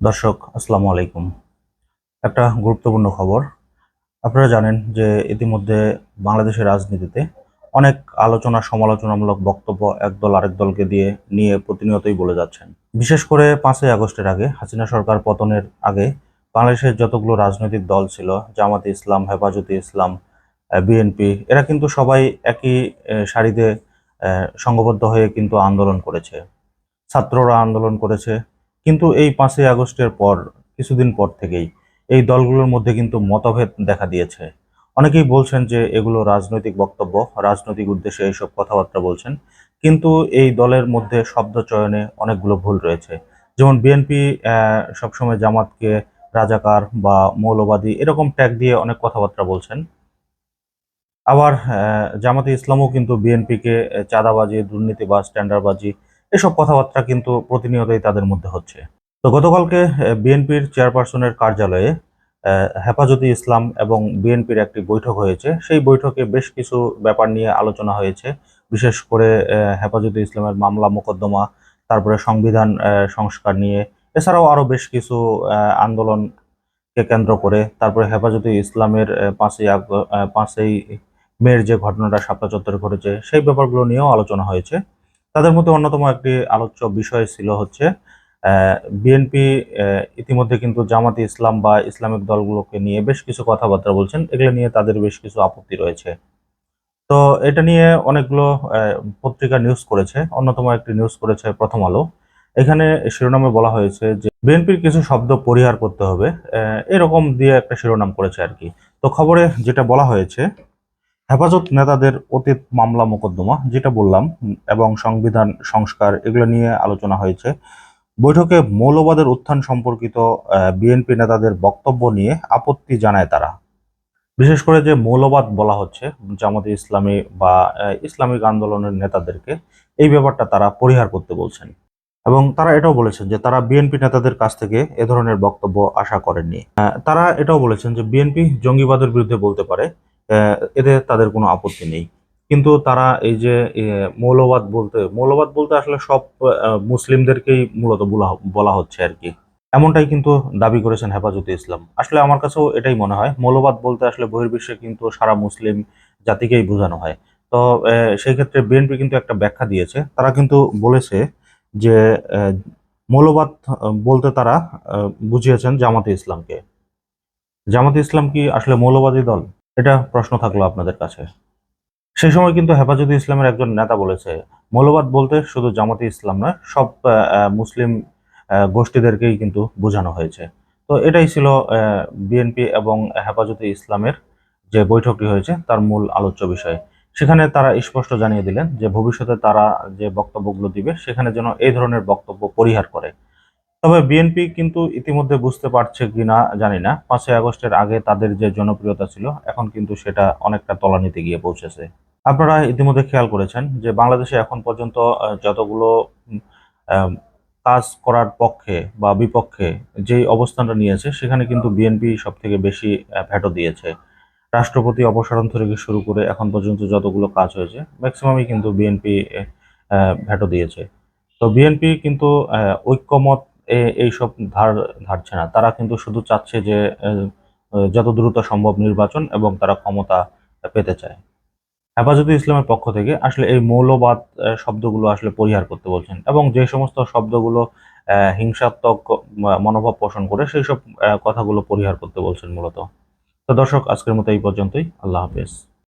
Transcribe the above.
দর্শক, আসসালামু আলাইকুম। একটা গুরুত্বপূর্ণ খবর। আপনারা জানেন যে ইতিমধ্যে বাংলাদেশের রাজনীতিতে অনেক আলোচনা, সমালোচনামূলক বক্তব্য একদল আরেক দলকে দিয়ে নিয়ে প্রতিনিয়তই বলে যাচ্ছেন। বিশেষ করে পাঁচই আগস্টের আগে হাসিনা সরকার পতনের আগে বাংলাদেশের যতগুলো রাজনৈতিক দল ছিল, জামাতে ইসলাম, হেফাজতে ইসলাম বিএনপি, এরা কিন্তু সবাই একই সারিতে সংঘবদ্ধ হয়ে কিন্তু আন্দোলন করেছে। ছাত্ররা আন্দোলন করেছে কিন্তু এই পাঁচই আগস্টের পর, কিছুদিন পর থেকেই এই দলগুলোর মধ্যে কিন্তু মতভেদ দেখা দিয়েছে। অনেকেই বলছেন যে এগুলো রাজনৈতিক বক্তব্য, রাজনৈতিক উদ্দেশ্যে এইসব কথাবার্তা বলছেন, কিন্তু এই দলের মধ্যে শব্দ চয়নে অনেকগুলো ভুল রয়েছে। যেমন বিএনপি সবসময় জামাতকে রাজাকার বা মৌলবাদী এরকম ট্যাগ দিয়ে অনেক কথাবার্তা বলছেন। আবার জামাতে ইসলামও কিন্তু বিএনপিকে চাঁদাবাজি, দুর্নীতি দুর্নীতিবাজ স্ট্যান্ডারবাজি এসব কথাবার্তা কিন্তু প্রতিনিয়তই তাদের মধ্যে হচ্ছে। তো গতকালকে বিএনপির চেয়ারপারসনের কার্যালয়ে হেফাজতে ইসলাম এবং বিএনপির একটি বৈঠক হয়েছে। সেই বৈঠকে বেশ কিছু ব্যাপার নিয়ে আলোচনা হয়েছে। বিশেষ করে হেফাজতে ইসলামের মামলা, মোকদ্দমা, তারপরে সংবিধান সংস্কার নিয়ে। এছাড়াও আরও বেশ কিছু আন্দোলনকে কেন্দ্র করে, তারপরে হেফাজতে ইসলামের পাঁচই পাঁচই মেয়ের যে ঘটনাটা শাপলা চত্বরে ঘটেছে, সেই ব্যাপারগুলো নিয়েও আলোচনা হয়েছে। তাদের মধ্যে অন্যতম একটি আলোচ্য বিষয় ছিল হচ্ছে বিএনপি ইতিমধ্যে কিন্তু জামাতে ইসলাম বা ইসলামিক দলগুলোকে নিয়ে বেশ কিছু কথাবার্তা বলছেন। এগুলো নিয়ে তাদের বেশ কিছু আপত্তি রয়েছে। তো এটা নিয়ে অনেকগুলো পত্রিকা নিউজ করেছে। অন্যতম একটি নিউজ করেছে প্রথম আলো। এখানে শিরোনামে বলা হয়েছে যে বিএনপির কিছু শব্দ পরিহার করতে হবে। এরকম দিয়ে একটা শিরোনাম করেছে আর কি। তো খবরে যেটা বলা হয়েছে হেফাজত নেতাদের অতীত মামলা মোকদ্দমা, যেটা বললাম, এবং সংবিধান সংস্কার, এগুলো নিয়ে আলোচনা হয়েছে। বৈঠকে মৌলবাদের উত্থান সম্পর্কিত বিএনপি নেতাদের বক্তব্য নিয়ে আপত্তি জানায় তারা। বিশেষ করে যে মৌলবাদ বলা হচ্ছে, জামাতে ইসলামী বা ইসলামিক আন্দোলনের নেতাদেরকে, এই ব্যাপারটা তারা পরিহার করতে বলছেন। এবং তারা এটাও বলেছেন যে তারা বিএনপি নেতাদের কাছ থেকে এ ধরনের বক্তব্য আশা করেননি। তারা এটাও বলেছেন যে বিএনপি জঙ্গিবাদের বিরুদ্ধে বলতে পারে এতে তাদের কোনো আপত্তি নেই। কিন্তু তারা এই যে মৌলবাদ বলতে মৌলবাদ বলতে আসলে সব মুসলিমদেরকেই মূলত বলা হচ্ছে আর কি। এমনটাই কিন্তু দাবি করেছেন হেফাজতে ইসলাম। আসলে আমার কাছেও এটাই মনে হয়, মৌলবাদ বলতে আসলে বহির্বিশ্বে কিন্তু সারা মুসলিম জাতিকেই বোঝানো হয়। তো সেই ক্ষেত্রে বিএনপি কিন্তু একটা ব্যাখ্যা দিয়েছে। তারা কিন্তু বলেছে যে মৌলবাদ বলতে তারা বুঝিয়েছেন জামাতে ইসলামকে। জামাতে ইসলাম কি আসলে মৌলবাদী দল? এটা প্রশ্ন থাকল আপনাদের কাছে। সেই সময় কিন্তু হেফাজতে ইসলামের একজন নেতা বলেছে, মৌলবাদ বলতে শুধু জামাতে ইসলাম নয়, সব মুসলিম গোষ্ঠীদেরকেই কিন্তু বোঝানো হয়েছে। তো এটাই ছিল বিএনপি এবং হেফাজতে ইসলামের যে বৈঠকটি হয়েছে, তার মূল আলোচ্য বিষয়। সেখানে তারা স্পষ্ট জানিয়ে দিলেন যে ভবিষ্যতে তারা যে বক্তব্যগুলো দিবে, সেখানে যেন এই ধরনের বক্তব্য পরিহার করে। তবে বিএনপি কিন্তু ইতিমধ্যে বুঝতে পারছে কি না জানি না। পাঁচই আগস্টের আগে তাদের যে জনপ্রিয়তা ছিল, এখন কিন্তু সেটা অনেকটা তলানিতে গিয়ে পৌঁছেছে। আপনারা ইতিমধ্যে খেয়াল করেছেন যে বাংলাদেশে এখন পর্যন্ত যতগুলো কাজ করার পক্ষে বা বিপক্ষে যেই অবস্থানটা নিয়েছে, সেখানে কিন্তু বিএনপি সব থেকে বেশি ভেটো দিয়েছে। রাষ্ট্রপতি অপসারণ থেকে শুরু করে এখন পর্যন্ত যতগুলো কাজ হয়েছে, ম্যাক্সিমামই কিন্তু বিএনপি ভেটো দিয়েছে। তো বিএনপি কিন্তু ঐক্যমত এইসব ধার, ধারছে না। তারা কিন্তু শুধু চাচ্ছে যে যত দ্রুত সম্ভব নির্বাচন এবং তারা ক্ষমতা পেতে চায়। হেফাজতে ইসলামের পক্ষ থেকে আসলে এই মৌলবাদ শব্দগুলো আসলে পরিহার করতে বলছেন এবং যে সমস্ত শব্দগুলো হিংসাত্মক মনোভাব পোষণ করে সেই সব কথাগুলো পরিহার করতে বলছেন মূলত। তো দর্শক, আজকের মতো এই পর্যন্তই। আল্লাহ হাফেজ।